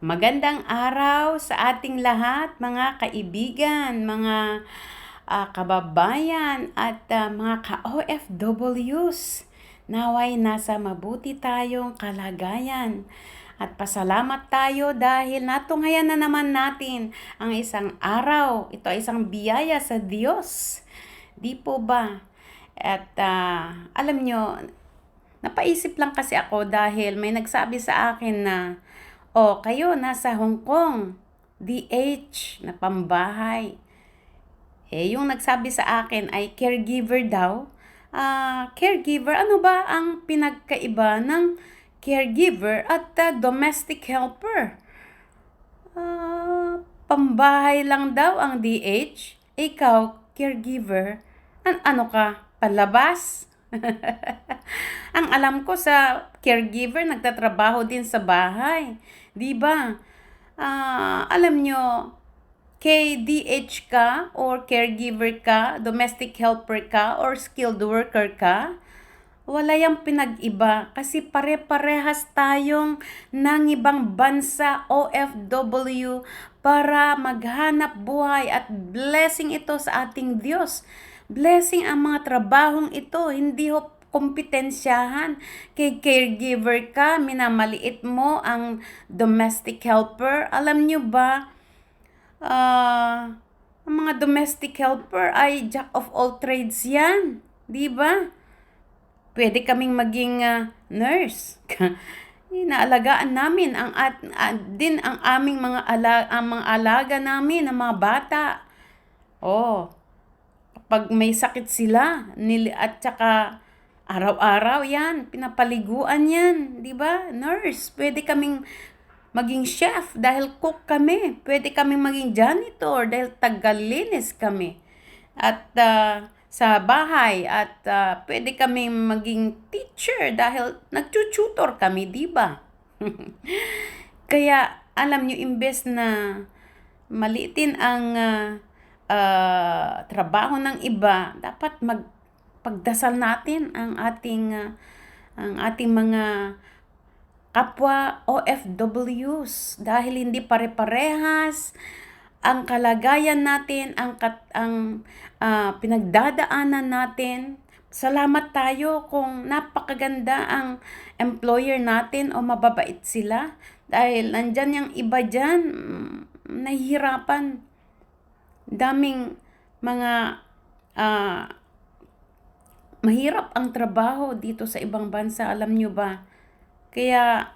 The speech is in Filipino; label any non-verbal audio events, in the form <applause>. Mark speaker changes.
Speaker 1: Magandang araw sa ating lahat, mga kaibigan, mga ah, kababayan at ah, mga ka-OFWs. Naway nasa mabuti tayong kalagayan. At pasalamat tayo dahil natunghayan na naman natin ang isang araw. Ito ay isang biyaya sa Diyos. Di po ba? At ah, alam nyo, napaisip lang kasi ako dahil may nagsabi sa akin na o, kayo nasa Hong Kong, DH na pambahay. Eh, yung nagsabi sa akin ay caregiver daw. Ah, caregiver, ano ba ang pinagkaiba ng caregiver at ah, domestic helper? Ah, pambahay lang daw ang DH. Ikaw, caregiver. An ano ka? Palabas? <laughs> <laughs> ang alam ko sa caregiver, nagtatrabaho din sa bahay. 'Di ba? Ah, alam nyo, KDH ka or caregiver ka, domestic helper ka or skilled worker ka, wala yung pinag-iba kasi pare-parehas tayong ng ibang bansa OFW para maghanap buhay at blessing ito sa ating Diyos. Blessing ang mga trabahong ito, hindi ho kompetensyahan. Kay caregiver ka, minamaliit mo ang domestic helper. Alam nyo ba, ah, ang mga domestic helper ay jack of all trades yan. Di ba? Pwede kaming maging ah, nurse. <laughs> Inaalagaan namin ang at, ah, din ang aming mga ala, ang mga alaga namin, ang mga bata. Oh, kapag may sakit sila, nil, at saka Araw-araw yan, pinapaliguan yan, di ba? Nurse, pwede kaming maging chef dahil cook kami. Pwede kaming maging janitor dahil tagalinis kami. At uh, sa bahay at uh, pwede kaming maging teacher dahil nagtututor kami, di ba? <laughs> Kaya alam nyo, imbes na malitin ang uh, uh, trabaho ng iba, dapat mag pagdasal natin ang ating uh, ang ating mga kapwa OFWs dahil hindi pare-parehas ang kalagayan natin, ang kat, ang uh, pinagdadaanan natin. Salamat tayo kung napakaganda ang employer natin o mababait sila dahil nandyan yung iba dyan, mm, nahihirapan. Daming mga uh, mahirap ang trabaho dito sa ibang bansa, alam nyo ba? Kaya